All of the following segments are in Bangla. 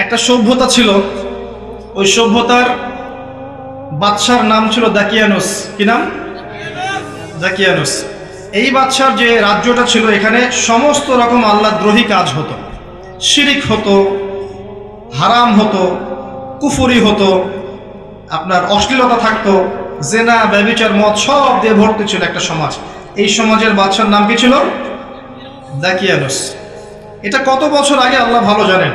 একটা সভ্যতা ছিল। ওই সভ্যতার বাদশার নাম ছিল দাকিয়ানুস। কি নাম? দাকিয়ানুস। এই বাদশার যে রাজ্যটা ছিল, এখানে সমস্ত রকম আল্লাহদ্রোহী কাজ হতো। শিরিক হতো, হারাম হতো, কুফুরি হতো, আপনার অশ্লীলতা থাকতো, জেনা, ব্যবিচার, মদ, সব দিয়ে ভর্তি ছিল একটা সমাজ। এই সমাজের বাদশার নাম কি ছিল? দাকিয়ানুস। এটা কত বছর আগে, আল্লাহ ভালো জানেন।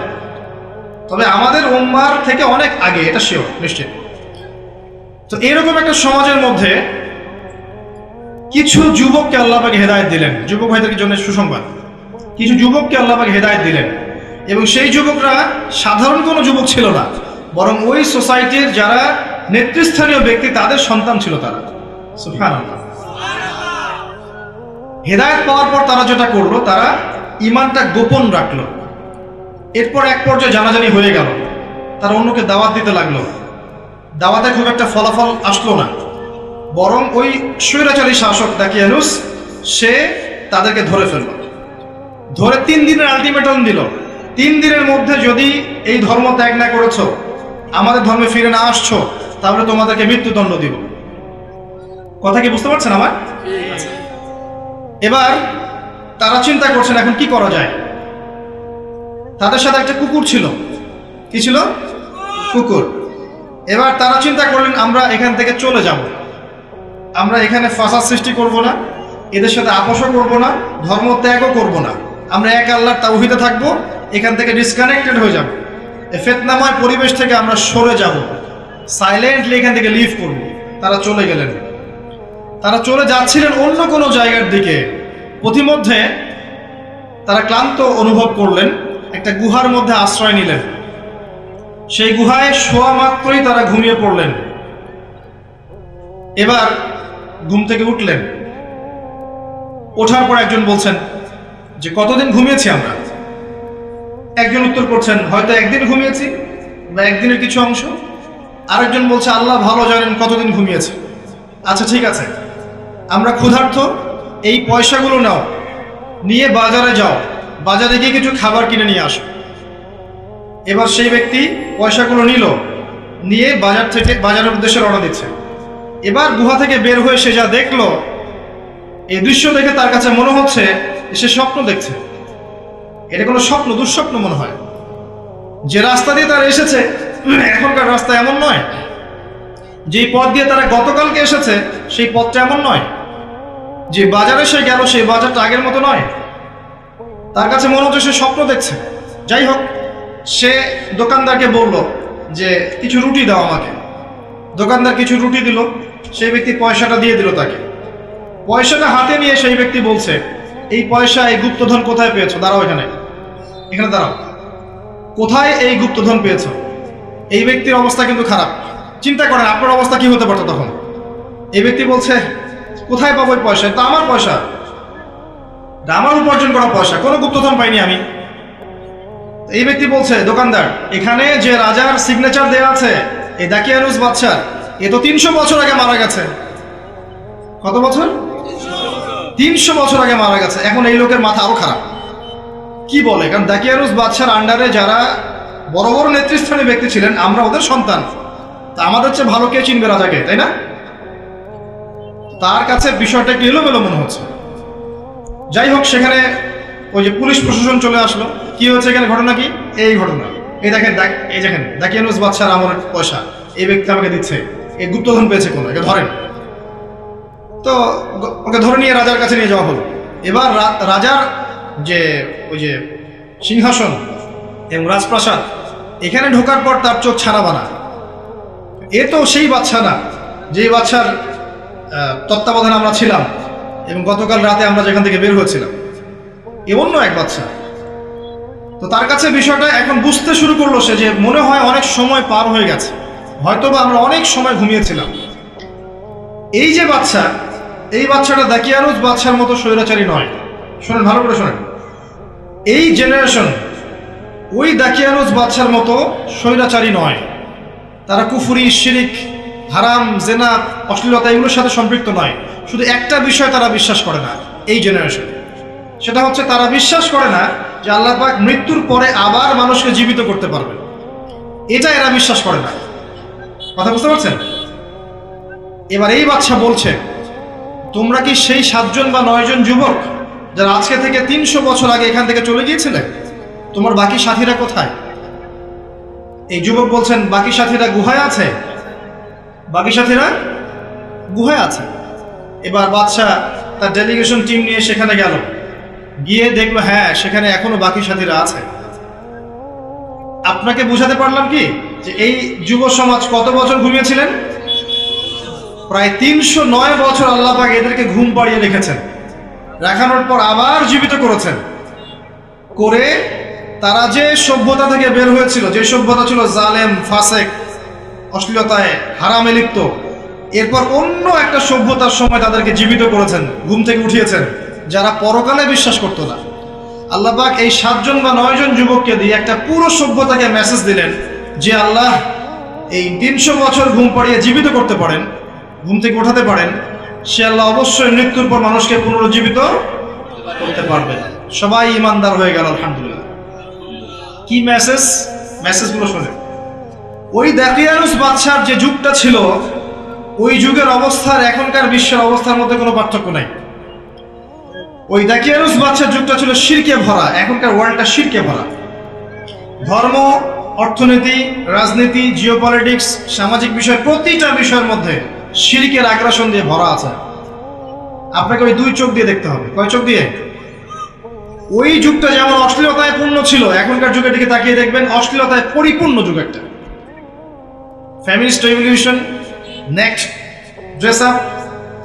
তবে আমাদের উম্মার থেকে অনেক আগে, এটা শিওর নিশ্চিত তো এরকম একটা সমাজের মধ্যে কিছু যুবককে আল্লাহকে হেদায়ত দিলেন। যুবক ভাইদের জন্য সুসংবাদ। কিছু যুবককে আল্লাহকে হেদায়ত দিলেন। এবং সেই যুবকরা সাধারণ কোনো যুবক ছিল না, বরং ওই সোসাইটির যারা নেতৃস্থানীয় ব্যক্তি, তাদের সন্তান ছিল তারা। হেদায়ত পাওয়ার পর তারা যেটা করল, তারা ইমানটা গোপন রাখল। এরপর এক পর্যায়ে জানাজানি হয়ে গেল। তারা অন্যকে দাওয়াত দিতে লাগল। দাওয়াতে খুব একটা ফলাফল আসলো না। বরং ওই স্বৈরাচারী শাসক দাকিয়ানুস সে তাদেরকে ধরে ফেলল। ধরে তিন দিনের আলটিমেটাম দিল। তিন দিনের মধ্যে যদি এই ধর্ম ত্যাগ না করেছ আমাদের ধর্মে ফিরে না আসছো তাহলে তোমাদেরকে মৃত্যুদণ্ড দিব। কথা কি বুঝতে পারছেন আমার? এবার তারা চিন্তা করছেন এখন কি করা যায়? তাদের সাথে একটা কুকুর ছিল। কি ছিল? কুকুর। এবার তারা চিন্তা করলেন, আমরা এখান থেকে চলে যাব। আমরা এখানে ফাঁসার সৃষ্টি করব না, এদের সাথে আপোষও করব না, ধর্ম ত্যাগও করব না। আমরা এক আল্লাহর তাওহিদে থাকব, এখান থেকে ডিসকানেক্টেড হয়ে যাব। এই ফেতনাময় পরিবেশ থেকে আমরা সরে যাব। সাইলেন্টলি এখান থেকে লিভ করব। তারা চলে গেলেন। তারা চলে যাচ্ছিলেন অন্য কোনো জায়গার দিকে। পথিমধ্যে তারা ক্লান্ত অনুভব করলেন। একটা গুহার মধ্যে আশ্রয় নিলেন। সেই গুহায় শোয়া মাত্রই তারা ঘুমিয়ে পড়লেন। এবার ঘুম থেকে উঠলেন। ওঠার পর একজন বলছেন, যে কতদিন ঘুমিয়েছি আমরা? একজন উত্তর করছেন, হয়তো একদিন ঘুমিয়েছি বা একদিনের কিছু অংশ। আরেকজন বলছে, আল্লাহ ভালো জানেন কতদিন ঘুমিয়েছে। আচ্ছা ঠিক আছে। আমরা ক্ষুধার্ত, এই পয়সাগুলো নাও। নিয়ে বাজারে যাও। বাজারে গিয়ে কিছু খাবার কিনে নিয়ে আসো। এবার সেই ব্যক্তি পয়সাগুলো নিল, নিয়ে বাজার থেকে, বাজারের উদ্দেশ্যে রওনা দিচ্ছে। এবার গুহা থেকে বের হয়ে সে যা দেখল, এই দৃশ্য দেখে তার কাছে মনে হচ্ছে সে স্বপ্ন দেখছে। এটা কোনো স্বপ্ন, দুঃস্বপ্ন মনে হয়। যে রাস্তা দিয়ে তারা এসেছে, এখনকার রাস্তা এমন নয়। যেই পথ দিয়ে তারা গতকালকে এসেছে, সেই পথটা এমন নয়। যে বাজারে সে গেল, সেই বাজারটা আগের মতো নয়। তার কাছে মনে হচ্ছে সে স্বপ্ন দেখছে। যাই হোক, সে দোকানদারকে বলল যে, কিছু রুটি দাও আমাকে। দোকানদার কিছু রুটি দিল, সেই ব্যক্তি পয়সাটা দিয়ে দিল তাকে। পয়সাটা হাতে নিয়ে সেই ব্যক্তি বলছে, এই পয়সা এই গুপ্তধন কোথায় পেয়েছ? দাঁড়াও এখানে। এখানে দাঁড়াও। কোথায় এই গুপ্তধন পেয়েছ? এই ব্যক্তির অবস্থা কিন্তু খারাপ। চিন্তা করেন, আপনার অবস্থা কি হতে পারতো তখন? এই ব্যক্তি বলছে, কোথায় পাবো পয়সা এটা আমার পয়সা। আমার উপার্জন করা পয়সা, কোনো গুপ্তধন পাইনি আমি। এই ব্যক্তি বলছে, দোকানদার, এখানে যে রাজার সিগনেচার দেওয়া আছে এই দাকিয়ানুস বাদশার এ তো তিনশো বছর আগে মারা গেছে। কত বছর? তিনশো বছর আগে মারা গেছে। এখন এই লোকের মাথা আরও খারাপ। কি বলে? কারণ দাকিয়ানুস বাদশার আন্ডারে যারা বড় বড় নেতৃস্থানীয় ব্যক্তি ছিলেন, আমরা ওদের সন্তান। তা আমাদের চেয়ে ভালো কে চিনবে রাজাকে, তাই না? তার কাছে বিষয়টা একটু এলোমেলো মনে হচ্ছে। যাই হোক, সেখানে ওই যে পুলিশ প্রশাসন চলে আসলো। কি হয়েছে এখানে ঘটনা কি? এই ঘটনা। এই দেখেন, দেখ- এই দেখেন দাকিয়ানুস বাদশার আমার পয়সা। এই ব্যক্তি আমাকে দিচ্ছে। এই গুপ্তধন পেয়েছে কোনো? একে ধরেন। তো ওকে ধরে নিয়ে রাজার কাছে নিয়ে যাওয়া হলো। এবার রাজার যে ওই যে সিংহাসন এবং রাজপ্রাসাদ, এখানে ঢোকার পর তার চোখ ছাড়া বানা এ তো সেই বাচ্চা না, যেই বাচ্চার তত্ত্বাবধানে আমরা ছিলাম। এবং গতকাল রাতে আমরা যেখান থেকে বের হয়েছিলাম, এ অন্য এক বাচ্চা। তো তার কাছে বিষয়টা এখন বুঝতে শুরু করল সে যে মনে হয় অনেক সময় পার হয়ে গেছে। হয়তোবা আমরা অনেক সময় ঘুমিয়েছিলাম। এই যে বাচ্চা, এই বাচ্চাটা দাকিয়ানুজ বাচ্চার মতো স্বৈরাচারী নয়। শোনেন, ভালো করে শোনেন। এই জেনারেশন ওই দাকিয়ানুজ বাচ্চার মতো স্বৈরাচারী নয়। তারা কুফুরি, শিরিক, হারাম, জেনা, অশ্লীলতা এগুলোর সাথে সম্পৃক্ত নয়। শুধু একটা বিষয় তারা বিশ্বাস করে না, এই জেনারেশন সেটা হচ্ছে তারা বিশ্বাস করে না যে আল্লাহ পাক মৃত্যুর পরে আবার মানুষকে জীবিত করতে পারবে। এটা এরা বিশ্বাস করে না। কথা বুঝতে পারছেন? এবার এই বাচ্চা বলছে, তোমরা কি সেই সাতজন বা নয়জন যুবক যারা আজকে থেকে তিনশো বছর আগে এখান থেকে চলে গিয়েছিলে? তোমার বাকি সাথীরা কোথায়? এই যুবক বলছেন, বাকি সাথীরা গুহায় আছে। বাকি সাথীরা গুহায় আছে। এবার বাদশাহ তার ডেলিগেশন টিম নিয়ে সেখানে গেল। গিয়ে দেখল হ্যাঁ সেখানে এখনও বাকি সাথীরা আছে। আপনাকে বুঝাতে পারলাম কি? যে এই যুব সমাজ কত বছর ঘুমিয়েছিলেন? প্রায় তিনশো নয় বছর আল্লাহ পাক এদেরকে ঘুম পাড়িয়ে রেখেছেন। রাখানোর পর আবার জীবিত করেছেন। করে তারা যে সভ্যতা থেকে বের হয়েছিল, যে সভ্যতা ছিল জালেম, ফাসেক, অশ্লীলতায় হারামে, লিপ্ত এরপর অন্য একটা সভ্যতার সময় তাদেরকে জীবিত করেছেন, ঘুম থেকে উঠিয়েছেন, যারা পরকালে বিশ্বাস করতো না। আল্লাহ পাক এই সাতজন বা নয়জন যুবককে দিয়ে একটা পুরো সভ্যতাকে মেসেজ দিলেন যে, আল্লাহ, এই তিনশো বছর ঘুম পাড়িয়ে জীবিত করতে পারেন, ঘুম থেকে ওঠাতে পারেন। সে আল্লাহ অবশ্যই মৃত্যুর পর মানুষকে পুনরুজ্জীবিত করতে পারবেন সবাই ইমানদার হয়ে গেল, আলহামদুলিল্লাহ। কি মেসেজ মেসেজগুলো শোনে ওই দাকিয়ানুস বাদশার যে যুগটা ছিল ওই যুগের অবস্থার এখনকার বিশ্বের অবস্থার মধ্যে কোনো পার্থক্য নাই। ওই দাকিয়ানুস বাচ্চার যুগটা ছিল শিরকে ভরা, এখনকার ওয়ার্ল্ডটা শিরকে ভরা। ধর্ম, অর্থনীতি, রাজনীতি জিওপলিটিক্স সামাজিক বিষয়, প্রতিটা বিষয়ের মধ্যে শিরিকের আগ্রাসন দিয়ে ভরা আছে। আপনাকে ওই দুই চোখ দিয়ে দেখতে হবে। কয় চোখ দিয়ে? ওই যুগটা যেমন অশ্লীলতায় পূর্ণ ছিল, এখনকার যুগের দিকে তাকিয়ে দেখবেন অশ্লীলতায় পরিপূর্ণ যুগ একটা। ফ্যামিলিস্ট রেভলিউশন নেক্সট ড্রেস আপ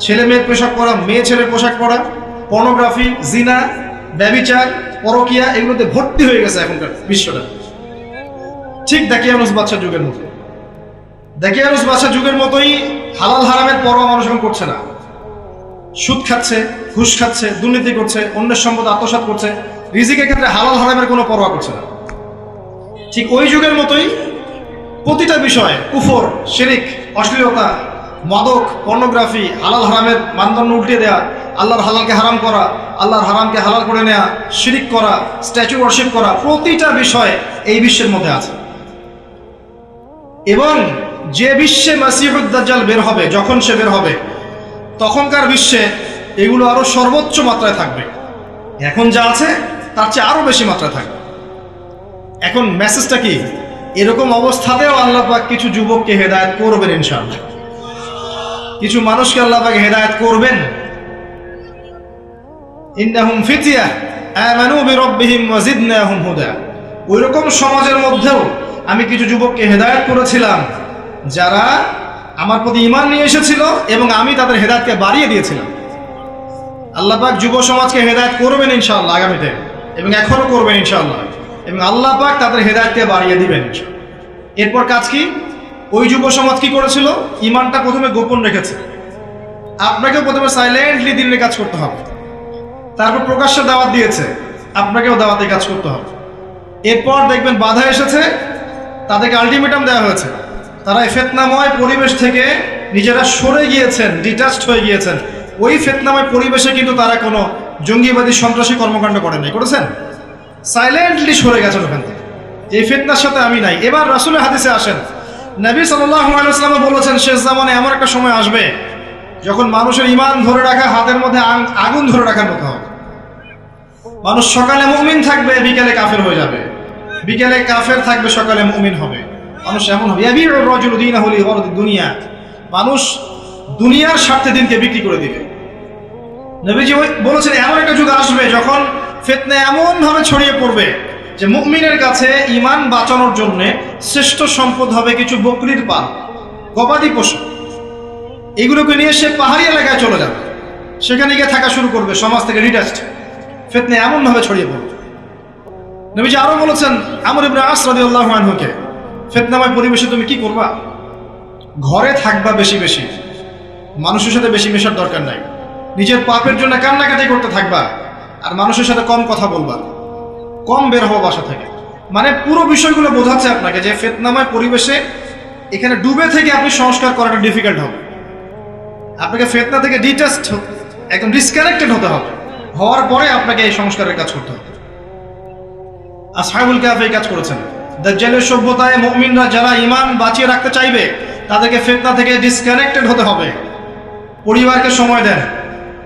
ছেলে মেয়ের পোশাক পরা, মেয়ে ছেলের পোশাক পরা পর্নোগ্রাফি জিনা ব্যবিচার পরকিয়া এগুলোতে ভর্তি হয়ে গেছে এখনকার বিশ্বটা। ঠিক দাকিয়ানুস বাচ্চা যুগের মতো। দাকিয়ানুস বাচ্চা যুগের মতোই হালাল হারামের পরোয়া মানুষ করছে না। সুদ খাচ্ছে, ঘুষ খাচ্ছে, দুর্নীতি করছে, অন্যের সম্পদ আত্মসাৎ করছে, রিজিকের ক্ষেত্রে হালাল হারামের কোনো পরোয়া করছে না। ঠিক ওই যুগের মতোই প্রতিটা বিষয় কুফর, শিরিক অশ্লীলতা, মাদক পর্নোগ্রাফি হালাল হারামের মানদণ্ড উল্টে দেয়া, আল্লাহর হালালকে হারাম করা, আল্লাহর হারামকে হালাল করে নেয়া, শিরিক করা স্ট্যাচু ওয়ার্শিপ করা প্রতিটা বিষয় এই বিশ্বের মধ্যে আছে। এবং যে বিশ্বে মাসিহুদ্দাজ্জাল বের হবে, যখন সে বের হবে, তখনকার বিশ্বে এগুলো আরও সর্বোচ্চ মাত্রায় থাকবে। এখন যা আছে, তার চেয়ে আরও বেশি মাত্রায় থাকবে। এখন মেসেজটা কি? এরকম অবস্থাতেও আল্লাহ পাক কিছু যুবককে হেদায়েত করবেন ইনশাআল্লাহ। কিছু মানুষকে আল্লাহ পাক হেদায়েত করবেন। ইন্নাহুম ফিতিয়া ওইরকম সমাজের মধ্যেও আমি কিছু যুবককে হেদায়েত করেছিলাম, যারা আমার প্রতি ঈমান নিয়ে এসেছিল এবং আমি তাদের হেদায়েতকে বাড়িয়ে দিয়েছিলাম। আল্লাহ পাক যুব সমাজকে হেদায়েত করবেন ইনশাআল্লাহ আগামীতে এবং এখনও করবেন ইনশাআল্লাহ। এবং আল্লাহ পাক তাদের হেদায়েতকে বাড়িয়ে দিবেন এরপর কাজ কি? ওই যুব সমাজ কি করেছিল? ইমানটা প্রথমে গোপন রেখেছে। আপনাকেও প্রথমে সাইলেন্টলি দিনের কাজ করতে হবে। তারপর প্রকাশ্যে দাওয়াত দিয়েছে। আপনাকেও দাওয়াতে কাজ করতে হবে। এরপর দেখবেন বাধা এসেছে। তাদেরকে আলটিমেটাম দেওয়া হয়েছে। তারা এই ফেতনাময় পরিবেশ থেকে নিজেরা সরে গিয়েছেন ডিটাচড হয়ে গিয়েছেন। ওই ফেতনাময় পরিবেশে কিন্তু তারা কোনো জঙ্গিবাদী সন্ত্রাসী কর্মকাণ্ড করেনি। করেছেন? সাইলেন্টলি সরে গেছেন ওখান থেকে। এই ফেতনার সাথে আমি নাই। এবার রাসুলের হাদিসে আসেন। নবী সাল্লাম বলেছেন, শেষ জামানে এমন একটা সময় আসবে যখন মানুষের ইমান ধরে রাখা, হাতের মধ্যে আগুন ধরে রাখার মতো হবে। মানুষ সকালে মুমিন থাকবে, বিকেলে কাফের হয়ে যাবে। বিকেলে কাফের থাকবে, সকালে মুমিন হবে। মানুষ এমন হবে। দুনিয়া। মানুষ দুনিয়ার স্বার্থে দিনকে বিক্রি করে দিবে। নবীজি বলেছেন, এমন একটা যুগ আসবে যখন ফেতনা এমন ভাবে ছড়িয়ে পড়বে যে মুমিনের কাছে ইমান বাঁচানোর জন্যে শ্রেষ্ঠ সম্পদ হবে কিছু বকরির পাল, গবাদি পশু। এগুলোকে নিয়ে সে পাহাড়ি এলাকায় চলে যাবে। সেখানে গিয়ে থাকা শুরু করবে, সমাজ থেকে ডিটাচড ফেতনা এমন ভাবে ছড়িয়ে পড়বে। নবীজি আরও বলেছেন, আমর ইবনে আস রাদিয়াল্লাহু আনহুকে, ফেতনাময় পরিবেশে তুমি কি করবা? ঘরে থাকবা বেশি বেশি। মানুষের সাথে বেশি মেশার দরকার নাই। নিজের পাপের জন্য কান্নাকাটি করতে থাকবা। আর মানুষের সাথে কম কথা বলবা। কম বের হওয়া বাসা থেকে। মানে পুরো বিষয়গুলো বোঝাচ্ছে আপনাকে যে ফেতনাময় পরিবেশে এখানে ডুবে থেকে আপনি সংস্কার করাটা ডিফিকাল্ট হবে। আপনাকে ফেতনা থেকে ডিটাচড একদম ডিসকানেক্টেড হতে হবে। হওয়ার পরে আপনাকে এই সংস্কারের কাজ করতে হবে। আর সাহেবুল কাফ এই কাজ করেছেন। দাজ্জালের সভ্যতায় মুমিনরা যারা ইমান বাঁচিয়ে রাখতে চাইবে, তাদেরকে ফেতনা থেকে ডিসকানেক্টেড হতে হবে। পরিবারকে সময় দেন।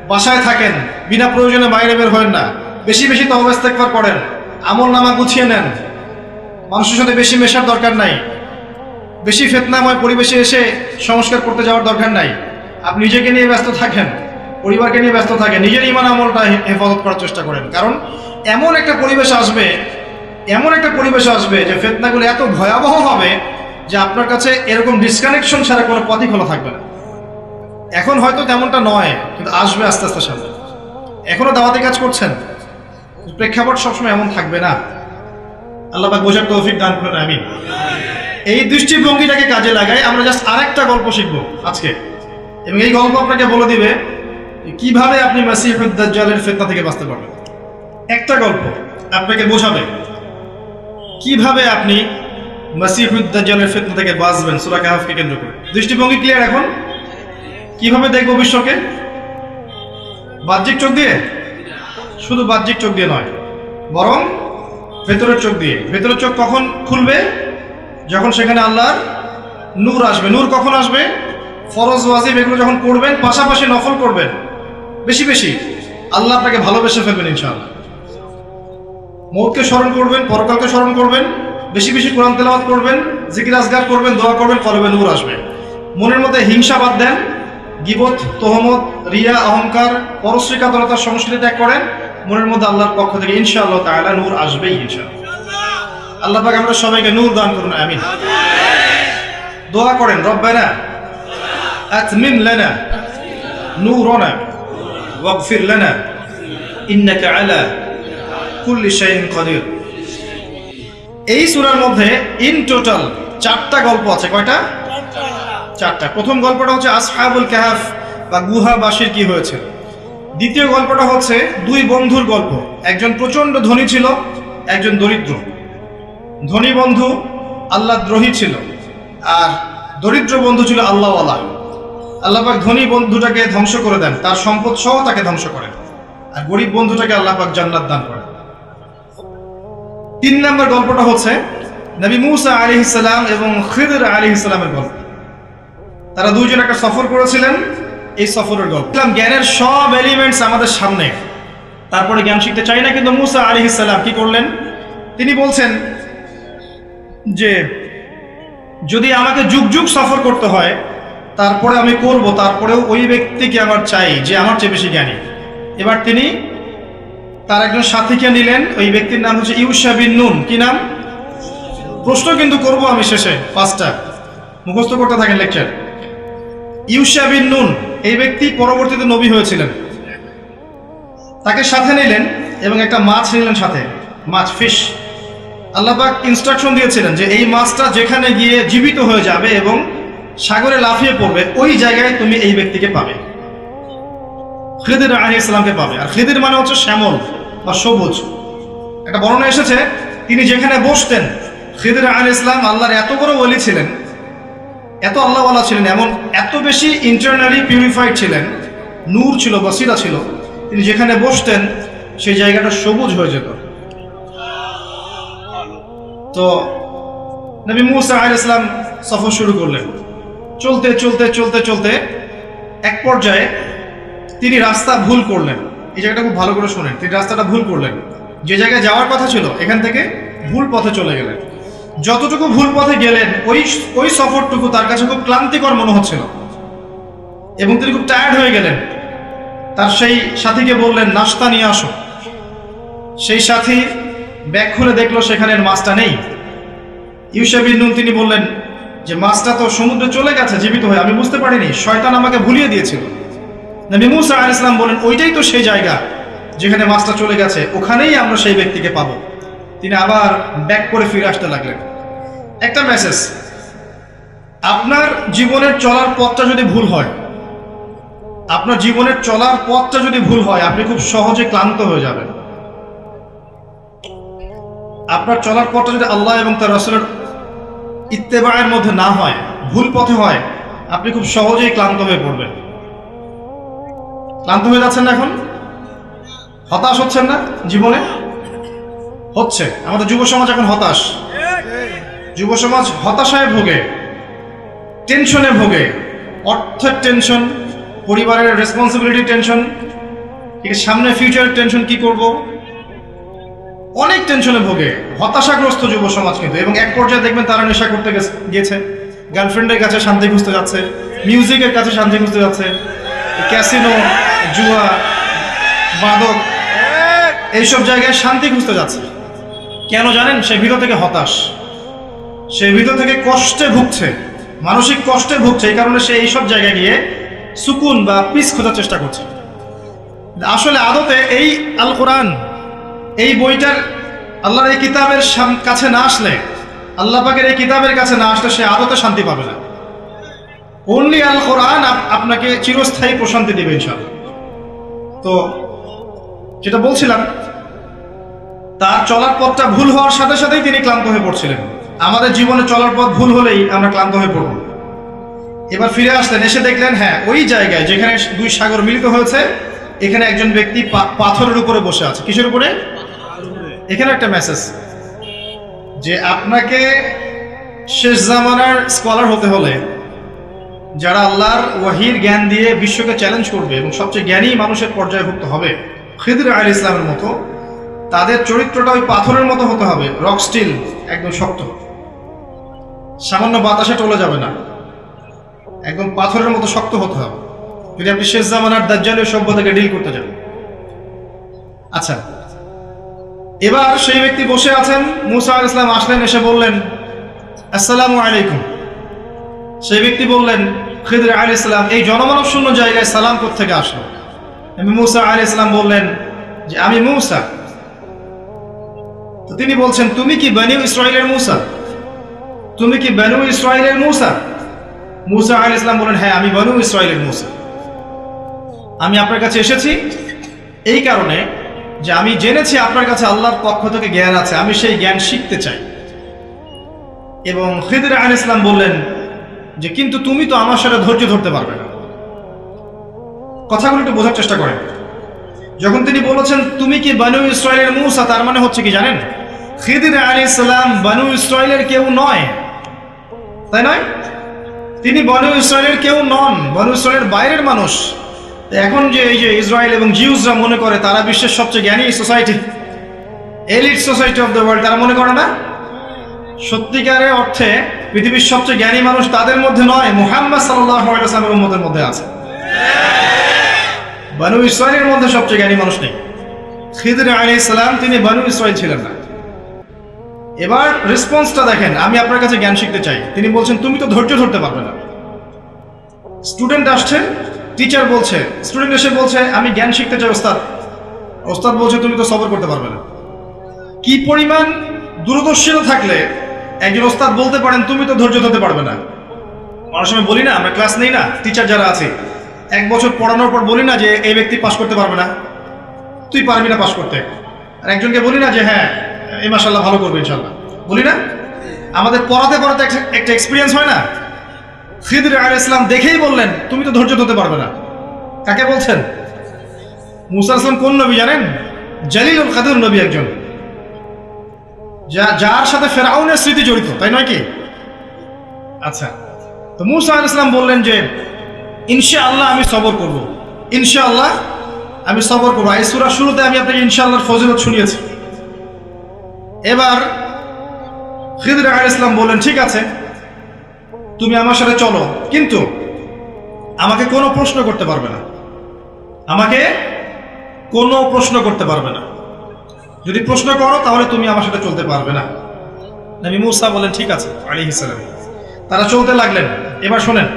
বাসায় থাকেন, বিনা প্রয়োজনে বাইরে বের হবেন না। বেশি বেশি তহবা ইস্তেগফার করেন। আমল নামা গুছিয়ে নেন। মানুষের সাথে বেশি মেশার দরকার নাই। বেশি ফেতনাময় পরিবেশে এসে সংস্কার করতে যাওয়ার দরকার নাই। আপনি নিজেকে নিয়ে ব্যস্ত থাকেন, পরিবারকে নিয়ে ব্যস্ত থাকেন, নিজের ইমান আমলটা হেফাজত করার চেষ্টা করেন। কারণ এমন একটা পরিবেশ আসবে, এমন একটা পরিবেশ আসবে যে ফেতনাগুলো এত ভয়াবহ হবে যে আপনার কাছে এরকম ডিসকানেকশন ছাড়া কোনো পথই খোলা থাকবে না। এখন হয়তো তেমনটা নয়, কিন্তু আসবে আস্তে আস্তে সামনে। এখনও দাওয়াতি কাজ করছেন? প্রেক্ষাপট সবসময় এমন থাকবে না। আল্লাহ পাক বোঝার তৌফিক দান করেন আমি এই দৃষ্টিভঙ্গিটাকে কাজে লাগাই, আমরা জাস্ট আরেকটা গল্প শিখব আজকে। এবং এই গল্প আপনাকে বলে দিবে কীভাবে আপনি মাসিহুদ্দাজ্জালের ফেতনা থেকে বাঁচতে পারবেন। একটা গল্প আপনাকে বোঝাবে কীভাবে আপনি মাসিহুদ্দাজ্জালের ফেতনা থেকে বাঁচবেন, সূরা কাহাফকে কেন্দ্র করে। দৃষ্টিভঙ্গি ক্লিয়ার এখন? কীভাবে দেখব বিশ্বকে? বাহ্যিক চোখ দিয়ে? শুধু বাহ্যিক চোখ দিয়ে নয়, বরং ভেতরের চোখ দিয়ে। ভেতরের চোখ কখন খুলবে? যখন সেখানে আল্লাহর নূর আসবে। নূর কখন আসবে? ফরজ, ওয়াজিব এগুলো যখন করবেন পাশাপাশি নফল করবেন। বেশি বেশি আল্লাহ আপনাকে ভালোবেসে ফেলবেন, ইনশাআল্লাহ। মৌতকে স্মরণ করবেন, পরকালকে স্মরণ করবেন, বেশি বেশি কোরআন তেলাওয়াত করবেন, জিকির আজগার করবেন, দোয়া করবেন, কলবে নূর আসবে। মনের মধ্যে হিংসা বাদ দেন গিবত, তোহমত, রিয়া, অহংকার পরশ্রীকাতরতার সংস্কৃতি ত্যাগ করেন। মনের মধ্যে আল্লাহর পক্ষ থেকে ইনশাআল্লাহ তাআলা নূর আসবেই ইনশাআল্লাহ। আল্লাহ পাক আমরা সবাইকে নূর দান করুন, আমিন। দোয়া করেন, রব্বানা আতমিম লানা নূরানা ওয়াগফির লানা ইন্নাকা আলা কুল্লি শাইইন কাদির। এই সূরার মধ্যে ইন টোটাল চারটা গল্প আছে। কয়টা? চারটা প্রথম গল্পটা হচ্ছে আসহাবুল কাহাফ বা গুহা গুহাবাসীর কি হয়েছে। দ্বিতীয় গল্পটা হচ্ছে দুই বন্ধুর গল্প। একজন প্রচণ্ড ধনী ছিল, একজন দরিদ্র। ধনী বন্ধু আল্লাহ দ্রোহী ছিল আর দরিদ্র বন্ধু ছিল আল্লাহওয়ালা। আল্লাহ পাক ধনী বন্ধুটাকে ধ্বংস করে দেন, তার সম্পদ সহ তাকে ধ্বংস করেন আর গরিব বন্ধুটাকে আল্লাহ পাক জান্নাত দান করেন। তিন নম্বর গল্পটা হচ্ছে নবী মুসা আলী ইসলাম এবং খিদর আলী ইসলামের গল্প। তারা দুইজন একটা সফর করেছিলেন, এই সফরের গল্প। ইসলাম জ্ঞানের সব এলিমেন্টস আমাদের সামনে। তারপরে জ্ঞান শিখতে চাই না, কিন্তু মুসা আলী ইসলাম কি করলেন? তিনি বলছেন যে, যদি আমাকে যুগ যুগ সফর করতে হয়, তারপরে আমি করব, তারপরেও ওই ব্যক্তিকে আমার চাই, যে আমার চেয়ে বেশি জ্ঞানী। এবার তিনি তার একজন সাথীকে নিলেন, ওই ব্যক্তির নাম হচ্ছে ইউসা বিন নুন। কি নাম? প্রশ্ন কিন্তু করব আমি শেষে, পাঁচটা। মুখস্থ করতে থাকেন লেকচার। ইউসা বিন নুন, এই ব্যক্তি পরবর্তীতে নবী হয়েছিলেন। তাকে সাথে নিলেন এবং একটা মাছ নিলেন সাথে, মাছ ফিশ আল্লাপাক ইনস্ট্রাকশন দিয়েছিলেন যে এই মাছটা যেখানে গিয়ে জীবিত হয়ে যাবে এবং সাগরে লাফিয়ে পড়বে, ওই জায়গায় তুমি এই ব্যক্তিকে পাবে। খিদির আলী ইসলামকে পাবে। আর খিদির মানে হচ্ছে শ্যামল বা সবুজ। একটা বর্ণনা এসেছে, তিনি যেখানে বসতেন, খিদির আলী ইসলাম আল্লাহর এত বড় ওলি ছিলেন এত আল্লাহওয়ালা ছিলেন, এমন এত বেশি ইন্টারনালি পিউরিফাইড ছিলেন, নূর ছিল বসিরা ছিল, তিনি যেখানে বসতেন, সেই জায়গাটা সবুজ হয়ে যেত। তো নবী মুসা আল ইসলাম সফর শুরু করলেন। চলতে চলতে চলতে চলতে এক পর্যায়ে তিনি রাস্তা ভুল করলেন। এই জায়গাটা খুব ভালো করে শোনেন, তিনি রাস্তাটা ভুল করলেন। যে জায়গায় যাওয়ার কথা ছিল, এখান থেকে ভুল পথে চলে গেলেন। যতটুকু ভুল পথে গেলেন, ওই ওই সফরটুকু তার কাছে খুব ক্লান্তিকর মনে হচ্ছিল। এবং তিনি খুব টায়ার্ড হয়ে গেলেন। তার সেই সাথীকে বললেন, নাস্তা নিয়ে আসো। সেই সাথী ব্যাগ খুলে দেখল সেখানের মাছটা নেই। ইউসাবিন নুন তিনি বললেন, যে মাছটা তো সমুদ্রে চলে গেছে, জীবিত হয়ে, আমি বুঝতে পারিনি। শয়তান আমাকে ভুলিয়ে দিয়েছিল। নবী মুসা আল ইসলাম বলেন ওইটাই তো সেই জায়গা, যেখানে মাছটা চলে গেছে। ওখানেই আমরা সেই ব্যক্তিকে পাবো। তিনি আবার ব্যাক করে ফিরে আসতে লাগলেন। একটা মেসেজ আপনার জীবনের চলার পথটা যদি ভুল হয়, আপনার জীবনের চলার পথটা যদি ভুল হয়, আপনি খুব সহজে ক্লান্ত হয়ে যাবেন। আপনার চলার পথটা যদি আল্লাহ এবং তার রসুলের ইত্তেবায়ের মধ্যে না হয়, ভুল পথে হয়, আপনি খুব সহজেই ক্লান্ত হয়ে পড়বেন। ক্লান্ত হয়ে যাচ্ছেন না এখন? হতাশ হচ্ছেন না জীবনে? হচ্ছে। আমাদের যুব সমাজ এখন হতাশ। যুব সমাজ হতাশায় ভোগে, টেনশনে ভোগে। অর্থের টেনশন, পরিবারের রেসপন্সিবিলিটি টেনশন সামনে ফিউচার টেনশন কি করব? অনেক টেনশনে ভোগে। হতাশাগ্রস্ত যুব সমাজ কিন্তু, এবং এক পর্যায়ে দেখবেন তারা নেশা করতে গিয়েছে। গার্লফ্রেন্ডের কাছে শান্তি খুঁজতে যাচ্ছে মিউজিকের কাছে শান্তি খুঁজতে যাচ্ছে ক্যাসিনো জুয়া মাদক এইসব জায়গায় শান্তি খুঁজতে যাচ্ছে। কেন জানেন? সে ভিতর থেকে হতাশ। সে ভিতর থেকে কষ্টে ভুগছে। মানসিক কষ্টে ভুগছে। এই কারণে সে এইসব জায়গায় গিয়ে সুকুন বা পিস খোঁজার চেষ্টা করছে। আসলে আদতে এই আল কোরআন এই বইটার আল্লাহর এই কিতাবের কাছে না আসলে, আল্লাহ পাকের এই কিতাবের কাছে না আসলে সে আদতে শান্তি পাবে না। অনলি আল কোরআন আপনাকে চিরস্থায়ী প্রশান্তি দেবে ইনশাআল্লাহ। তো যেটা বলছিলাম তার চলার পথটা ভুল হওয়ার সাথে সাথেই তিনি ক্লান্ত হয়ে পড়ছিলেন। আমাদের জীবনে চলার পথ ভুল হলেই আমরা ক্লান্ত হয়ে পড়ব। এবার ফিরে আসলেন, এসে দেখলেন হ্যাঁ ওই জায়গায় যেখানে দুই সাগর মিলিত হয়েছে, এখানে একজন ব্যক্তি পাথরের উপরে বসে আছে। কিসের উপরে? এখানে একটা মেসেজ যে আপনাকে শেষ জামানার স্কলার হতে হলে যারা আল্লাহর ওয়াহির জ্ঞান দিয়ে বিশ্বকে চ্যালেঞ্জ করবে এবং সবচেয়ে জ্ঞানী মানুষের পর্যায়ভুক্ত হবে, খিদির আল ইসলামের মতো তাদের চরিত্রটা ওই পাথরের মতো হতে হবে রক স্টিল একদম শক্ত। সামান্য বাতাসে টলে যাবে না। একদম পাথরের মতো শক্ত হতে হবে। যদি আপনি শেষ জামানার দাজ্জালীয় সভ্যতাকে ডিল করতে যান। আচ্ছা এবার সেই ব্যক্তি বসে আছেন, মুসা ইসলাম আসলেন, এসে বললেন, আসসালামু আলাইকুম। সেই ব্যক্তি বললেন, খিদর আলী ইসলাম, এই জনমানব শূন্য জায়গায় সালাম থেকে আসলো? মুসা আলী ইসলাম বললেন যে, আমি মুসা। তো তিনি বলছেন, তুমি কি বানু ইসরায়েলের মুসা? তুমি কি বানু ইসরায়েলের মুসা? মুসা আলী ইসলাম বলেন হ্যাঁ আমি বানু ইসরায়েলের মুসা। আমি আপনার কাছে এসেছি এই কারণে যে আমি জেনেছি আপনার কাছে আল্লাহর পক্ষ থেকে জ্ঞান আছে, আমি সেই জ্ঞান শিখতে চাই। এবং খিদির আল ইসলাম বললেন যে, কিন্তু তুমি তো আমার সাথে ধৈর্য ধরতে পারবে না। কথাগুলো একটু বোঝার চেষ্টা করেন। যখন তিনি বলেছেন, তুমি কি বানু ইসরায়েলের মুসা? তার মানে হচ্ছে কি জানেন? খিদির আলী ইসলাম বানু ইসরায়েলের কেউ নয়। তাই নয়? তিনি বনু ইসরায়েলের কেউ নন, বনু ইসরায়েলের বাইরের মানুষ। এখন যে এই যে ইসরায়েল এবং জিউসরা মনে করে, তারা বিশ্বের সবচেয়ে জ্ঞানী society elite society of the world তারা মনে করে না? সত্যিকারের অর্থে পৃথিবীর সবচেয়ে জ্ঞানী মানুষ তাদের মধ্যে নয়, মুহাম্মদ সাল্লামের মধ্যে মধ্যে আছে। বানু ইসরায়েলের মধ্যে সবচেয়ে জ্ঞানী মানুষ নেই। খিদর আলী ইসলাম তিনি বানু ইসরায়েল ছিলেন না। এবার রেসপন্সটা দেখেন, আমি আপনার কাছে জ্ঞান শিখতে চাই। তিনি বলছেন, তুমি তো ধৈর্য ধরতে পারবে না। স্টুডেন্ট আসছে টিচার বলছে স্টুডেন্ট এসে বলছে, আমি জ্ঞান শিখতে চাই, ওস্তাদ। ওস্তাদ বলছে, তুমি তো সবর করতে পারবে না। কি পরিমাণ দূরদর্শিতা থাকলে একজন ওস্তাদ বলতে পারেন, তুমি তো ধৈর্য ধরতে পারবে না। অনেক সময় বলি না, আমরা ক্লাস নেই না টিচার যারা আছে। এক বছর পড়ানোর পর বলি না যে, এই ব্যক্তি পাশ করতে পারবে না। তুই পারবি না পাশ করতে। আর একজনকে বলি না যে হ্যাঁ এই মাসাল্লাহ ভালো করবে ইনশাল্লাহ বলি না? আমাদের পড়াতে পড়াতে একটা- এক্সপিরিয়েন্স হয় না? খিদর আল ইসলাম দেখেই বললেন, তুমি তো ধৈর্য ধরতে পারবে না। কাকে বলছেন? মুসা আসলাম কোন নবী জানেন? জালিলুল কাদুর নবী একজন। যা, যার সাথে ফেরাউনের স্মৃতি জড়িত, তাই নয় কি? আচ্ছা তো মুসা আল ইসলাম বললেন যে ইনশা আল্লাহ আমি সবর করব। ইনশা আল্লাহ আমি সবর করব। এই সুরা শুরুতে আমি আপনাকে ইনশাআল্লাহর ফজিলত শুনিয়েছি। এবার খিদর আল ইসলাম বললেন, ঠিক আছে, তুমি আমার সাথে চলো, কিন্তু আমাকে কোনো প্রশ্ন করতে পারবে না। আমাকে কোনো প্রশ্ন করতে পারবে না। যদি প্রশ্ন করো, তাহলে তুমি আমার সাথে চলতে পারবে না। নবী মুসা বলেন ঠিক আছে আলী ইসলাম তারা চলতে লাগলেন। এবার শোনেন,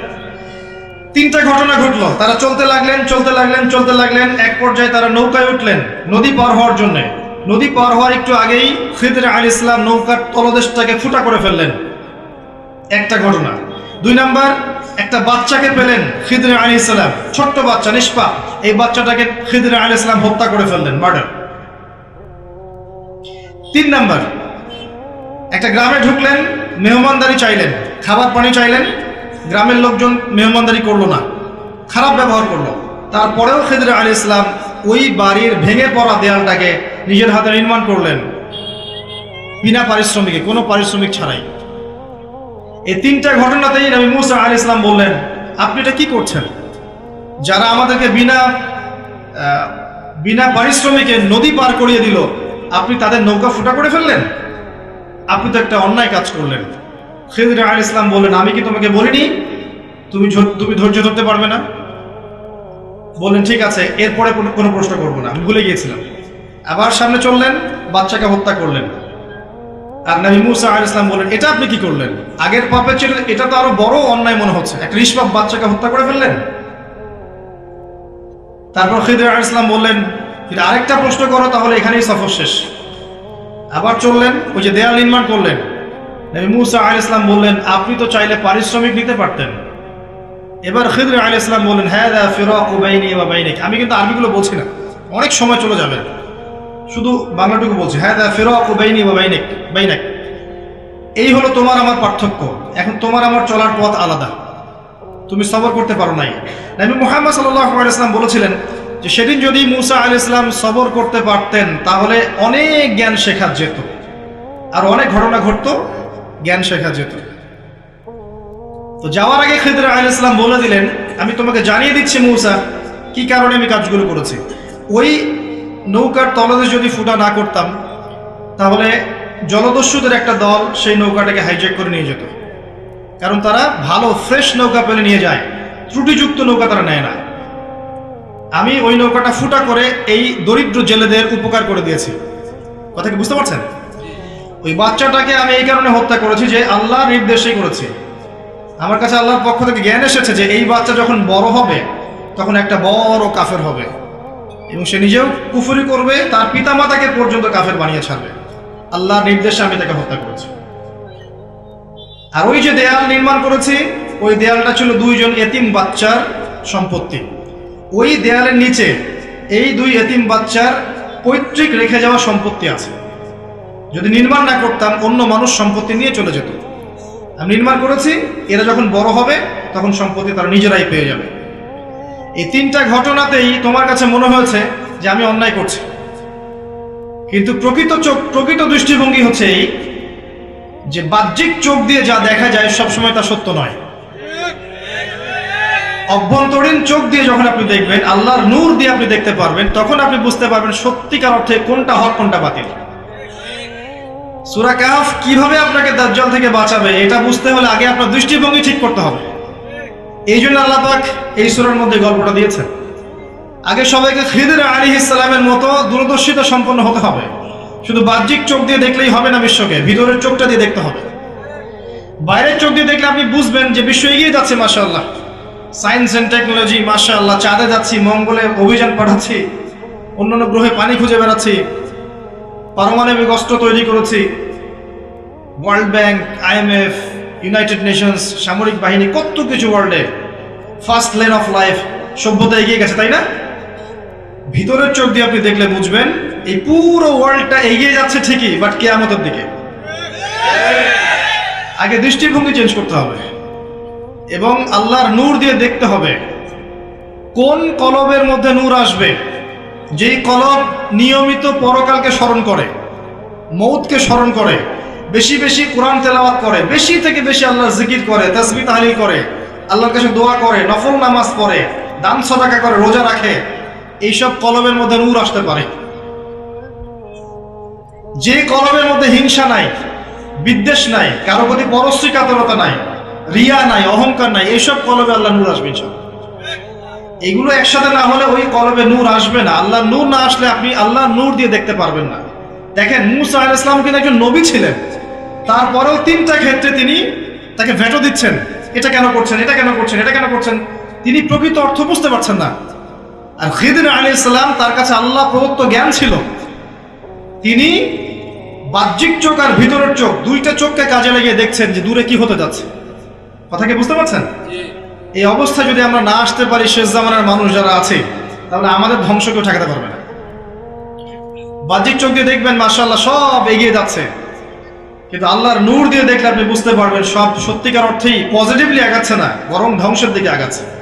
তিনটা ঘটনা ঘটলো। তারা চলতে লাগলেন চলতে লাগলেন চলতে লাগলেন। এক পর্যায়ে তারা নৌকায় উঠলেন, নদী পার হওয়ার জন্য। নদী পার হওয়ার একটু আগেই খিদর আল ইসলাম নৌকার তলদেশটাকে ফুটা করে ফেললেন। একটা ঘটনা। দুই নাম্বার, একটা বাচ্চাকে পেলেন খিদর আলী ইসলাম। ছোট্ট বাচ্চা, নিষ্পা। এই বাচ্চাটাকে খিদর আলী ইসলাম হত্যা করে ফেললেন, মার্ডার। তিন নাম্বার, একটা গ্রামে ঢুকলেন, মেহমানদারি চাইলেন। খাবার পানি চাইলেন। গ্রামের লোকজন মেহমানদারি করল না, খারাপ ব্যবহার করল। তারপরেও খেদর আলী ইসলাম ওই বাড়ির ভেঙে পড়া দেয়ালটাকে নিজের হাতে নির্মাণ করলেন। বিনা পারিশ্রমিকে, কোনো পারিশ্রমিক ছাড়াই। এই তিনটা ঘটনাতেই নবী মুসা আল ইসলাম বললেন, আপনি এটা কি করছেন? যারা আমাদেরকে বিনা বিনা পারিশ্রমিকে নদী পার করিয়ে দিল, আপনি তাদের নৌকা ফুটা করে ফেললেন? আপনি তো একটা অন্যায় কাজ করলেন। খেদির আল ইসলাম বললেন, আমি কি তোমাকে বলিনি? তুমি তুমি ধৈর্য ধরতে পারবে না? বললেন, ঠিক আছে, এরপরে কোনো- প্রশ্ন করব না, আমি ভুলে গিয়েছিলাম। আবার সামনে চললেন, বাচ্চাকে হত্যা করলেন। আর নবী মুসা আল ইসলাম বললেন, এটা আপনি কি করলেন? আগের পাপের চেয়ে এটা তো আরও বড় অন্যায় মনে হচ্ছে। একটা নিষ্পাপ বাচ্চাকে হত্যা করে ফেললেন? তারপর খিদির আল ইসলাম বললেন আরেকটা প্রশ্ন করো, তাহলে এখানেই সফর শেষ। আবার চললেন, ওই যে দেয়াল নির্মাণ করলেন। নবী মুসা আল ইসলাম বললেন, আপনি তো চাইলে পারিশ্রমিক নিতে পারতেন। এবার খিদর আল ইসলাম বললেন হ্যাঁ দা ফিরাক বাইনি বা বাইনিক। আমি কিন্তু আরবিগুলো বলছি না। অনেক সময় চলে যাবে। শুধু বাংলাটুকু বলছি। হ্যাঁ দা ফিরাক বাইনি বা বাইনিক, বাইনাক। এই হলো তোমার আমার পার্থক্য। এখন তোমার আমার চলার পথ আলাদা। তুমি সবর করতে পারো নাই। নবী মোহাম্মদ ইসলাম বলেছিলেন যে, সেদিন যদি মুসা আল ইসলাম সবর করতে পারতেন, তাহলে অনেক জ্ঞান শেখা যেত। আর অনেক ঘটনা ঘটতো, জ্ঞান শেখা যেত। তো যাওয়ার আগে খিদর আল ইসলাম বলে দিলেন, আমি তোমাকে জানিয়ে দিচ্ছি মৌসা, কি কারণে আমি কাজগুলো করেছি? ওই নৌকার তলদে যদি ফুটা না করতাম, তাহলে জলদস্যুদের একটা দল সেই নৌকাটাকে হাইজ্যাক করে নিয়ে যেত। কারণ তারা ভালো ফ্রেশ নৌকা পেলে নিয়ে যায়। ত্রুটিযুক্ত নৌকা তারা নেয় না। আমি ওই নৌকাটা ফুটা করে এই দরিদ্র জেলেদের উপকার করে দিয়েছি। কথা কি বুঝতে পারছেন? ওই বাচ্চাটাকে আমি এই কারণে হত্যা করেছি যে আল্লাহ নির্দেশেই করেছি। আমার কাছে আল্লাহর পক্ষ থেকে জ্ঞান এসেছে যে এই বাচ্চা যখন বড় হবে, তখন একটা বড় কাফের হবে। এবং সে নিজেও কুফুরি করবে, তার পিতামাতাকে পর্যন্ত কাফের বানিয়ে ছাড়বে। আল্লাহর নির্দেশে আমি তাকে হত্যা করেছি। আর ওই যে দেয়াল নির্মাণ করেছি, ওই দেয়ালটা ছিল দুইজন এতিম বাচ্চার সম্পত্তি। ওই দেয়ালের নিচে এই দুই এতিম বাচ্চার পৈতৃক রেখে যাওয়া সম্পত্তি আছে। যদি নির্মাণ না করতাম, অন্য মানুষ সম্পত্তি নিয়ে চলে যেত। আমি নির্মাণ করেছি, এরা যখন বড় হবে, তখন সম্পত্তি তারা নিজেরাই পেয়ে যাবে। এই তিনটা ঘটনাতেই তোমার কাছে মনে হয়েছে যে আমি অন্যায় করছি। কিন্তু প্রকৃত চোখ, প্রকৃত দৃষ্টিভঙ্গি হচ্ছে এই যে বাহ্যিক চোখ দিয়ে যা দেখা যায় সবসময় তা সত্য নয়। অভ্যন্তরীণ চোখ দিয়ে যখন আপনি দেখবেন, আল্লাহর নূর দিয়ে আপনি দেখতে পারবেন, তখন আপনি বুঝতে পারবেন সত্যিকার অর্থে কোনটা হক, কোনটা বাতিল। সুরা কাফ কীভাবে আপনাকে দাজ্জাল থেকে বাঁচাবে, এটা বুঝতে হলে আগে আপনার দৃষ্টিভঙ্গি ঠিক করতে হবে। এই জন্য আল্লাহ পাক এই সুরের মধ্যে গল্পটা দিয়েছেন। আগে সবাইকে খিদির আলী ইসলামের মতো দূরদর্শিতা সম্পন্ন হতে হবে। শুধু বাহ্যিক চোখ দিয়ে দেখলেই হবে না বিশ্বকে, ভিতরের চোখটা দিয়ে দেখতে হবে। বাইরের চোখ দিয়ে দেখলে আপনি বুঝবেন যে বিশ্ব এগিয়ে যাচ্ছে, মাশাআল্লাহ। সায়েন্স অ্যান্ড টেকনোলজি, মাশাআল্লাহ, চাঁদে যাচ্ছি, মঙ্গলে অভিযান পাঠাচ্ছি, অন্যান্য গ্রহে পানি খুঁজে বেড়াচ্ছি, পারমাণবিক অস্ত্র তৈরি করেছি। World Bank IMF United Nations সামরিক বাহিনী কত কিছু ওয়ার্ল্ডে ফার্স্ট লেন অফ লাইফ সভ্যতা এগিয়ে গেছে, তাই না? ভিতরের চোখ দিয়ে আপনি দেখলে বুঝবেন, এই পুরো ওয়ার্ল্ডটা এগিয়ে যাচ্ছে ঠিকই বাট কেয়ামতের দিকে। আগে দৃষ্টিভঙ্গি চেঞ্জ করতে হবে এবং আল্লাহর নূর দিয়ে দেখতে হবে কোন কলবের মধ্যে নূর আসবে। যেই কলব নিয়মিত পরকালকে স্মরণ করে, মৌতকে স্মরণ করে বেশি বেশি কোরআন তেলাওয়াত করে, বেশি থেকে বেশি আল্লাহর জিকির করে তসবি তাহলিল করে, আল্লাহর কাছে দোয়া করে, নফল নামাজ পড়ে, দান সদাকা করে, রোজা রাখে, এইসব কলবের মধ্যে নূর আসতে পারে। যে কলবের মধ্যে হিংসা নাই, বিদ্বেষ নাই, কারও প্রতি পরশ্রী কাতরতা নাই, রিয়া নাই, অহংকার নাই, এইসব কলবে আল্লাহ নূর আসবে। এগুলো একসাথে না হলে ওই কলবে নূর আসবে না। আল্লাহ নূর না আসলে আপনি আল্লাহ নূর দিয়ে দেখতে পারবেন না। দেখেন, মুসা আল ইসলাম কিন্তু একজন নবী ছিলেন। তারপরেও তিনটা ক্ষেত্রে তিনি তাকে ভেটো দিচ্ছেন। এটা কেন করছেন? এটা কেন করছেন? এটা কেন করছেন? তিনি প্রকৃত অর্থ বুঝতে পারছেন না। আর খিদির আলী ইসলাম তার কাছে আল্লাহ প্রদত্ত জ্ঞান ছিল। তিনি বাহ্যিক চোখ আর ভিতরের চোখ, দুইটা চোখকে কাজে লাগিয়ে দেখছেন যে দূরে কি হতে যাচ্ছে। কথা কি বুঝতে পারছেন? এই অবস্থায় যদি আমরা না আসতে পারি শেষ জামানার মানুষ যারা আছে, তাহলে আমাদের ধ্বংস কেউ ঠেকাতে পারবে না। বাহ্যিক চোখ দিয়ে দেখবেন, মাশাআল্লাহ, সব এগিয়ে যাচ্ছে। কিন্তু আল্লাহর নূর দিয়ে দেখলে আপনি বুঝতে পারবেন সব সত্যিকার অর্থেই পজিটিভলি আগাচ্ছে না, বরং ধ্বংসের দিকে আগাচ্ছে।